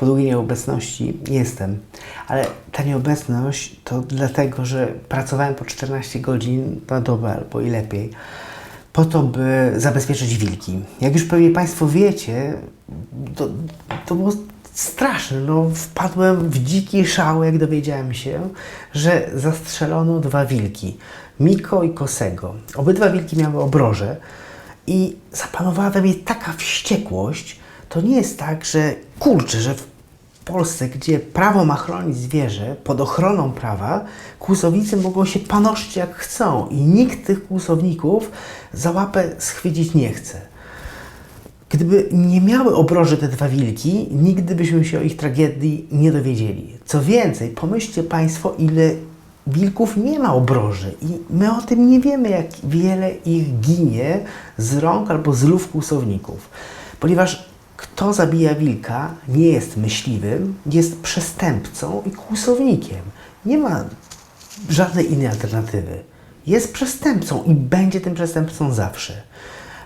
po długiej nieobecności jestem. Ale ta nieobecność to dlatego, że pracowałem po 14 godzin na dobę albo i lepiej po to, by zabezpieczyć wilki. Jak już pewnie Państwo wiecie, to, to było straszne. No, wpadłem w dziki szał, jak dowiedziałem się, że zastrzelono dwa wilki. Miko i Kosego. Obydwa wilki miały obroże i zapanowała we mnie taka wściekłość. To nie jest tak, że kurczę, że w Polsce, gdzie prawo ma chronić zwierzę pod ochroną prawa, kłusownicy mogą się panoszyć jak chcą i nikt tych kłusowników za łapę schwycić nie chce. Gdyby nie miały obroży te dwa wilki, nigdy byśmy się o ich tragedii nie dowiedzieli. Co więcej, pomyślcie Państwo, ile wilków nie ma obroży i my o tym nie wiemy, jak wiele ich ginie z rąk albo z lów kłusowników. Ponieważ kto zabija wilka, nie jest myśliwym, jest przestępcą i kłusownikiem. Nie ma żadnej innej alternatywy. Jest przestępcą i będzie tym przestępcą zawsze.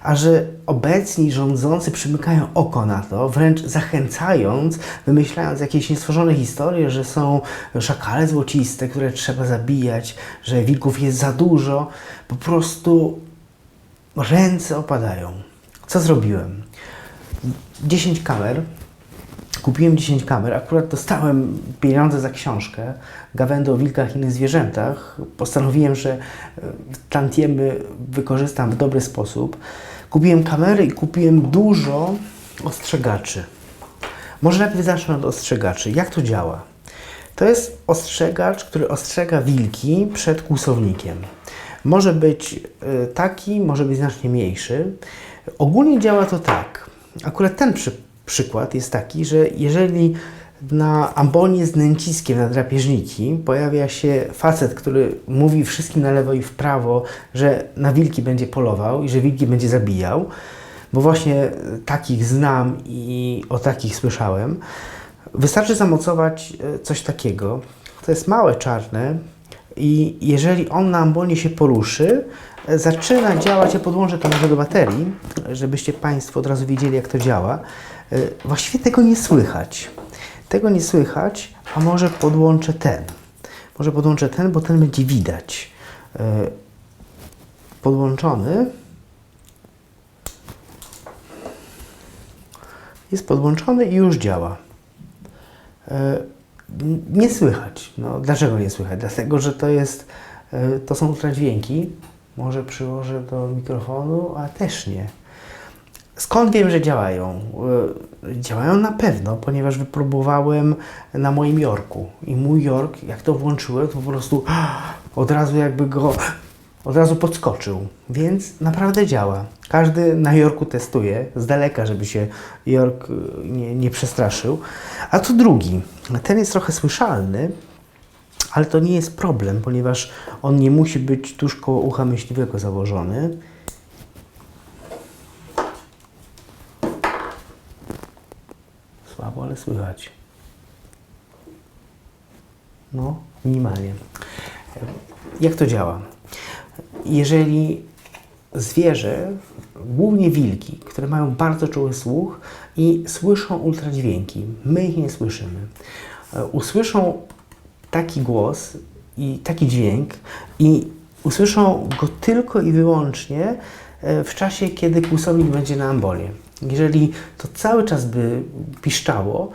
A że obecni rządzący przymykają oko na to, wręcz zachęcając, wymyślając jakieś niestworzone historie, że są szakale złociste, które trzeba zabijać, że wilków jest za dużo, po prostu ręce opadają. Co zrobiłem? 10 kamer. Kupiłem 10 kamer. Akurat dostałem pieniądze za książkę Gawędy o wilkach i innych zwierzętach. Postanowiłem, że e, tantiemy wykorzystam w dobry sposób. Kupiłem kamery i kupiłem dużo ostrzegaczy. Może najpierw zacznę od ostrzegaczy. Jak to działa? To jest ostrzegacz, który ostrzega wilki przed kłusownikiem. Może być e, taki, może być znacznie mniejszy. Ogólnie działa to tak. Akurat ten przy, przykład jest taki, że jeżeli na ambonie z nęciskiem na drapieżniki pojawia się facet, który mówi wszystkim na lewo i w prawo, że na wilki będzie polował i że wilki będzie zabijał, bo właśnie takich znam i o takich słyszałem. Wystarczy zamocować e, coś takiego. To jest małe czarne i jeżeli on na ambonie się poruszy, zaczyna działać, ja podłączę to może do baterii, żebyście Państwo od razu wiedzieli jak to działa. E, Właściwie tego nie słychać. Tego nie słychać, a może podłączę ten. Może podłączę ten, bo ten będzie widać. E, Podłączony. Jest podłączony i już działa. E, Nie słychać. No, dlaczego nie słychać? Dlatego, że to jest, to są ultradźwięki. Może przyłożę do mikrofonu, a też nie. Skąd wiem, że działają? E, Działają na pewno, ponieważ wypróbowałem na moim Jorku. I mój Jork, jak to włączyłem, to po prostu od razu jakby go od razu podskoczył. Więc naprawdę działa. Każdy na Jorku testuje z daleka, żeby się Jork y, nie, nie przestraszył. A to drugi. Ten jest trochę słyszalny, ale to nie jest problem, ponieważ on nie musi być tuż koło ucha myśliwego założony. Słabo, ale słychać. No, minimalnie. Jak to działa? Jeżeli zwierzę, głównie wilki, które mają bardzo czuły słuch i słyszą ultradźwięki, my ich nie słyszymy, e, usłyszą taki głos i taki dźwięk i usłyszą go tylko i wyłącznie e, w czasie, kiedy kłusownik będzie na ambole. Jeżeli to cały czas by piszczało,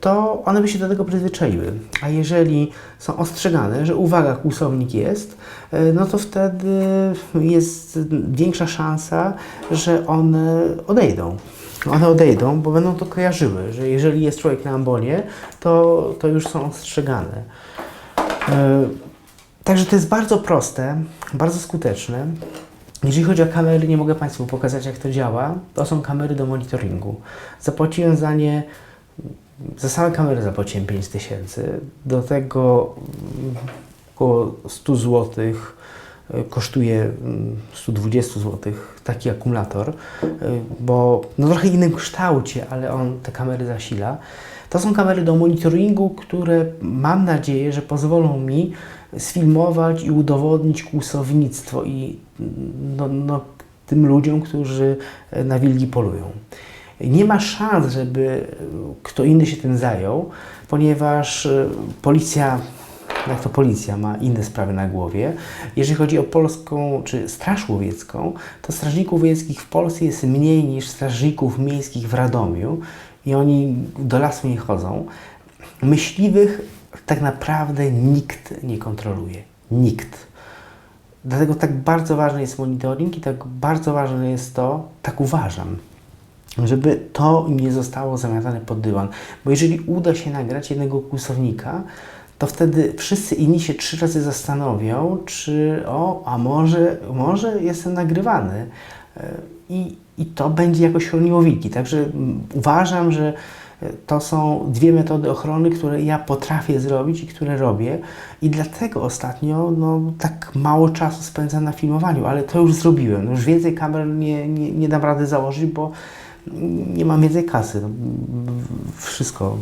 to one by się do tego przyzwyczaiły. A jeżeli są ostrzegane, że uwaga, kłusownik jest, e, no to wtedy jest większa szansa, że one odejdą. One odejdą, bo będą to kojarzyły, że jeżeli jest człowiek na ambonie, to, to już są ostrzegane. E, Także to jest bardzo proste, bardzo skuteczne. Jeżeli chodzi o kamery, nie mogę Państwu pokazać, jak to działa. To są kamery do monitoringu. Zapłaciłem za nie, za same kamery zapłaciłem 5 tysięcy. Do tego mm, około 100 zł kosztuje mm, 120 zł taki akumulator, y, bo no trochę innym kształcie, ale on te kamery zasila. To są kamery do monitoringu, które mam nadzieję, że pozwolą mi sfilmować i udowodnić kłusownictwo i no, no, tym ludziom, którzy na wilki polują. Nie ma szans, żeby kto inny się tym zajął, ponieważ e, policja, jak to policja, ma inne sprawy na głowie. Jeżeli chodzi o polską czy Straż Łowiecką, to strażników łowieckich w Polsce jest mniej niż strażników miejskich w Radomiu i oni do lasu nie chodzą. Myśliwych tak naprawdę nikt nie kontroluje. Nikt. Dlatego tak bardzo ważny jest monitoring i tak bardzo ważne jest to, tak uważam, żeby to nie zostało zamiatane pod dywan. Bo jeżeli uda się nagrać jednego kłusownika, to wtedy wszyscy inni się trzy razy zastanowią, czy o, a może, może jestem nagrywany. I, I to będzie jakoś chroniło wilki. Także mm, uważam, że to są dwie metody ochrony, które ja potrafię zrobić i które robię. I dlatego ostatnio no, tak mało czasu spędzam na filmowaniu, ale to już zrobiłem. Już więcej kamer nie, nie, nie dam rady założyć, bo nie mam więcej kasy. No, wszystko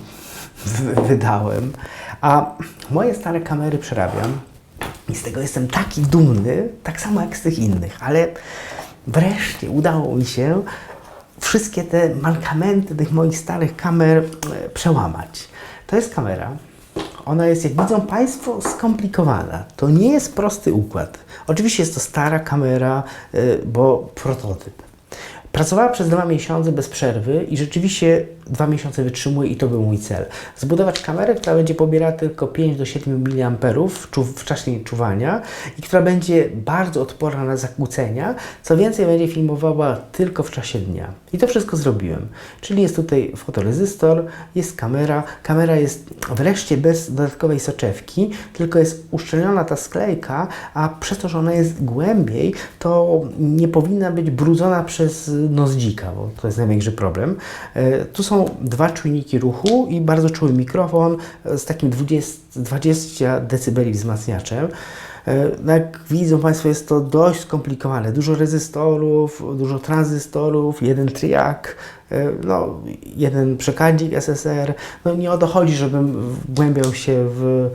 wydałem. A moje stare kamery przerabiam i z tego jestem taki dumny, tak samo jak z tych innych, ale wreszcie udało mi się wszystkie te mankamenty tych moich starych kamer e, przełamać. To jest kamera. Ona jest, jak widzą Państwo, skomplikowana. To nie jest prosty układ. Oczywiście jest to stara kamera, e, bo prototyp. Pracowała przez dwa miesiące bez przerwy i rzeczywiście dwa miesiące wytrzymuje i to był mój cel. Zbudować kamerę, która będzie pobierała tylko 5 do 7 mA w czasie czuwania i która będzie bardzo odporna na zakłócenia, co więcej będzie filmowała tylko w czasie dnia. I to wszystko zrobiłem. Czyli jest tutaj fotorezystor, jest kamera. Kamera jest wreszcie bez dodatkowej soczewki, tylko jest uszczelniona ta sklejka, a przez to, że ona jest głębiej, to nie powinna być brudzona przez nos dzika, bo to jest największy problem. E, tu są dwa czujniki ruchu i bardzo czuły mikrofon z takim 20, 20 dB wzmacniaczem. E, no jak widzą Państwo, jest to dość skomplikowane. Dużo rezystorów, dużo tranzystorów, jeden triak, e, no, jeden przekaźnik SSR. No nie o to chodzi, żebym wgłębiał się w,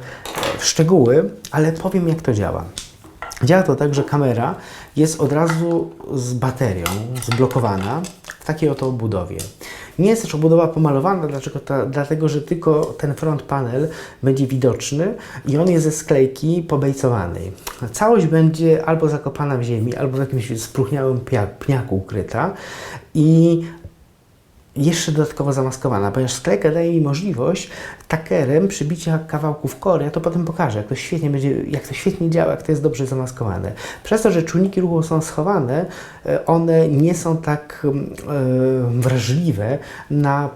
w szczegóły, ale powiem jak to działa. Działa to tak, że kamera jest od razu z baterią zblokowana w takiej oto obudowie. Nie jest też obudowa pomalowana, dlaczego ta, dlatego że tylko ten front panel będzie widoczny i on jest ze sklejki pobejcowanej. Całość będzie albo zakopana w ziemi, albo w jakimś spróchniałym pniaku ukryta i jeszcze dodatkowo zamaskowana, ponieważ sklejka daje mi możliwość takerem przybicia kawałków kory, ja to potem pokażę, jak to świetnie będzie, jak to świetnie działa, jak to jest dobrze zamaskowane. Przez to, że czujniki ruchu są schowane, e, one nie są tak e, wrażliwe na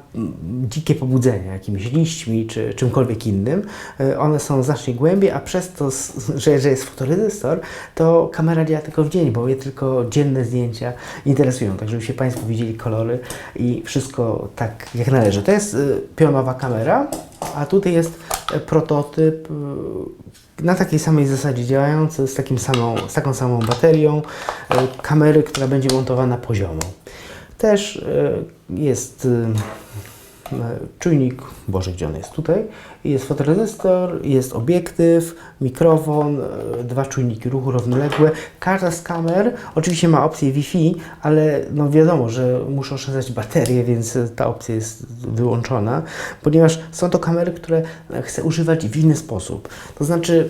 dzikie pobudzenia, jakimiś liśćmi czy czymkolwiek innym. E, one są znacznie głębiej, a przez to, że, że jest fotorezystor, to kamera działa tylko w dzień, bo je tylko dzienne zdjęcia interesują, tak żebyście Państwo widzieli kolory i wszystko tak jak należy. To jest pionowa kamera, a tutaj jest prototyp e, na takiej samej zasadzie działający, z, takim samą, z taką samą baterią, e, kamery, która będzie montowana poziomo. Też jest czujnik, Boże, gdzie on jest tutaj, jest fotorezystor, jest obiektyw, mikrofon, e, dwa czujniki ruchu równoległe. Każda z kamer oczywiście ma opcję Wi-Fi, ale no wiadomo, że muszę oszczędzać baterię, więc ta opcja jest wyłączona, ponieważ są to kamery, które chcę używać w inny sposób. To znaczy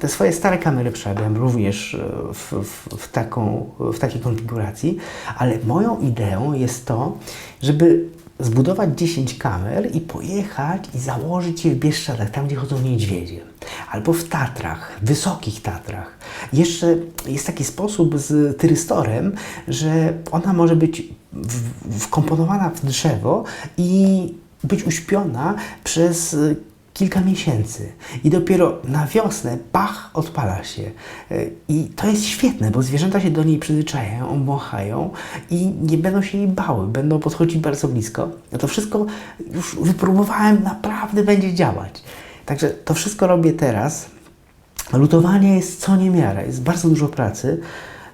te swoje stare kamery przerabiam również e, w, w, w, taką, w takiej konfiguracji, ale moją ideą jest to, żeby zbudować 10 kamer i pojechać i założyć je w Bieszczadach, tam gdzie chodzą niedźwiedzie. Albo w Tatrach, wysokich Tatrach. Jeszcze jest taki sposób z tyrystorem, że ona może być wkomponowana w drzewo i być uśpiona przez kilka miesięcy i dopiero na wiosnę pach odpala się. E, I to jest świetne, bo zwierzęta się do niej przyzwyczajają, obąchają i nie będą się jej bały, będą podchodzić bardzo blisko. Ja to wszystko już wypróbowałem, naprawdę będzie działać. Także to wszystko robię teraz. Lutowanie jest co niemiara, jest bardzo dużo pracy.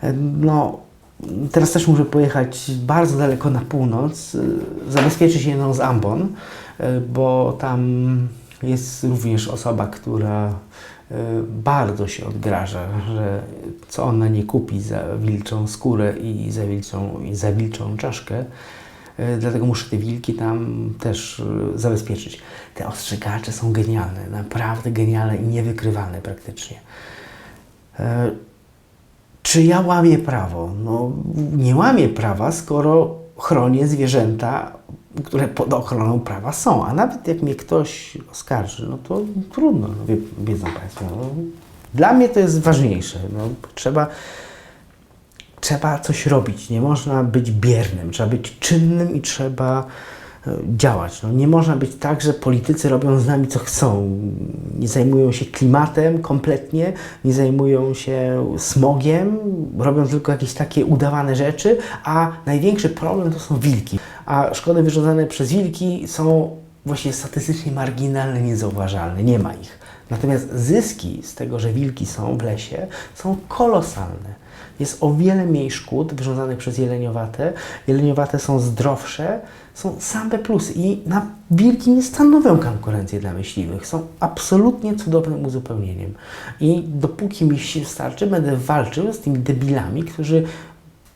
E, no, teraz też muszę pojechać bardzo daleko na północ, e, zabezpieczyć jedną z ambon, bo tam jest również osoba, która e, bardzo się odgraża, że co ona nie kupi za wilczą skórę i za wilczą, i za wilczą czaszkę, e, dlatego muszę te wilki tam też e, zabezpieczyć. Te ostrzegacze są genialne, naprawdę genialne i niewykrywalne praktycznie. Czy ja łamię prawo? No, nie łamię prawa, skoro chronię zwierzęta, które pod ochroną prawa są. A nawet jak mnie ktoś oskarży, no to trudno, no, wie, wiedzą Państwo. No, dla mnie to jest ważniejsze. No, trzeba, trzeba coś robić. Nie można być biernym, trzeba być czynnym i trzeba e, działać. No, nie można być tak, że politycy robią z nami co chcą. Nie zajmują się klimatem kompletnie, nie zajmują się smogiem, robią tylko jakieś takie udawane rzeczy, a największy problem to są wilki. A szkody wyrządzane przez wilki są właśnie statystycznie marginalne, niezauważalne, nie ma ich. Natomiast zyski z tego, że wilki są w lesie, są kolosalne. Jest o wiele mniej szkód wyrządzanych przez jeleniowate. Jeleniowate są zdrowsze, są same plusy i na wilki nie stanowią konkurencji dla myśliwych. Są absolutnie cudownym uzupełnieniem. I dopóki mi sił starczy, będę walczył z tymi debilami, którzy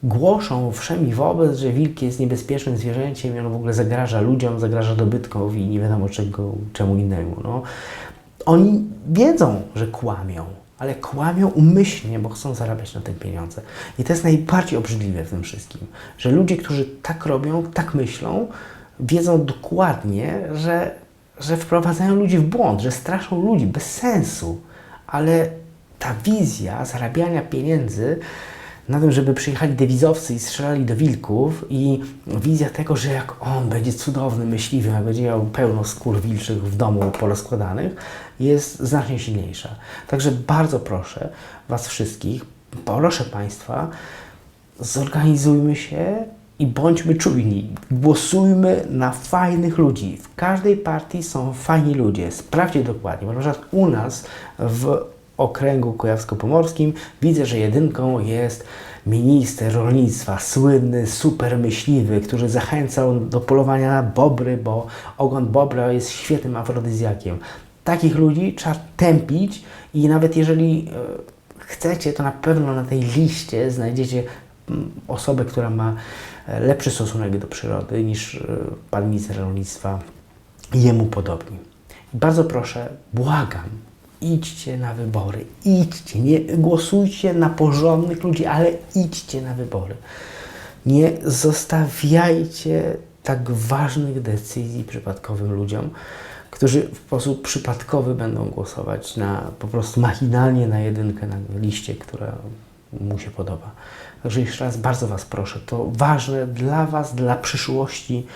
głoszą wszemi wobec, że wilk jest niebezpiecznym zwierzęciem i ono w ogóle zagraża ludziom, zagraża dobytkowi i nie wiadomo czego, czemu innemu. No. Oni wiedzą, że kłamią, ale kłamią umyślnie, bo chcą zarabiać na tym pieniądze. I to jest najbardziej obrzydliwe w tym wszystkim, że ludzie, którzy tak robią, tak myślą, wiedzą dokładnie, że, że wprowadzają ludzi w błąd, że straszą ludzi bez sensu, ale ta wizja zarabiania pieniędzy na tym, żeby przyjechali dewizowcy i strzelali do wilków i wizja tego, że jak on będzie cudownym myśliwym, jak będzie miał pełno skór wilczych w domu porozkładanych, jest znacznie silniejsza. Także bardzo proszę Was wszystkich, proszę Państwa, zorganizujmy się i bądźmy czujni. Głosujmy na fajnych ludzi. W każdej partii są fajni ludzie. Sprawdźcie dokładnie. Bo na przykład u nas w okręgu kujawsko-pomorskim widzę, że jedynką jest minister rolnictwa, słynny, super myśliwy, który zachęcał do polowania na bobry, bo ogon bobra jest świetnym afrodyzjakiem. Takich ludzi trzeba tępić i nawet jeżeli e, chcecie, to na pewno na tej liście znajdziecie mm, osobę, która ma e, lepszy stosunek do przyrody niż e, pan minister rolnictwa jemu podobni. Bardzo proszę, błagam, idźcie na wybory, idźcie, nie głosujcie na porządnych ludzi, ale idźcie na wybory. Nie zostawiajcie tak ważnych decyzji przypadkowym ludziom, którzy w sposób przypadkowy będą głosować na po prostu machinalnie na jedynkę na liście, która mu się podoba. Także jeszcze raz bardzo Was proszę, to ważne dla Was, dla przyszłości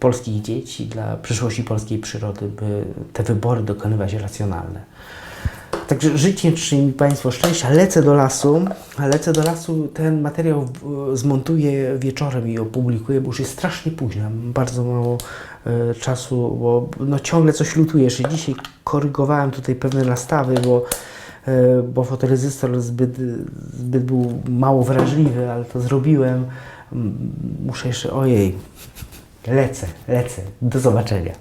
polskich dzieci, dla przyszłości polskiej przyrody, by te wybory dokonywać racjonalne. Także życzę mi Państwo szczęścia. Lecę do lasu, lecę do lasu. Ten materiał e, zmontuję wieczorem i opublikuję, bo już jest strasznie późno. Mam bardzo mało e, czasu, bo no, ciągle coś lutuje. Jeszcze dzisiaj korygowałem tutaj pewne nastawy, bo, e, bo fotorezystor zbyt, zbyt był mało wrażliwy, ale to zrobiłem. Muszę jeszcze, ojej, lecę, lecę. Do zobaczenia.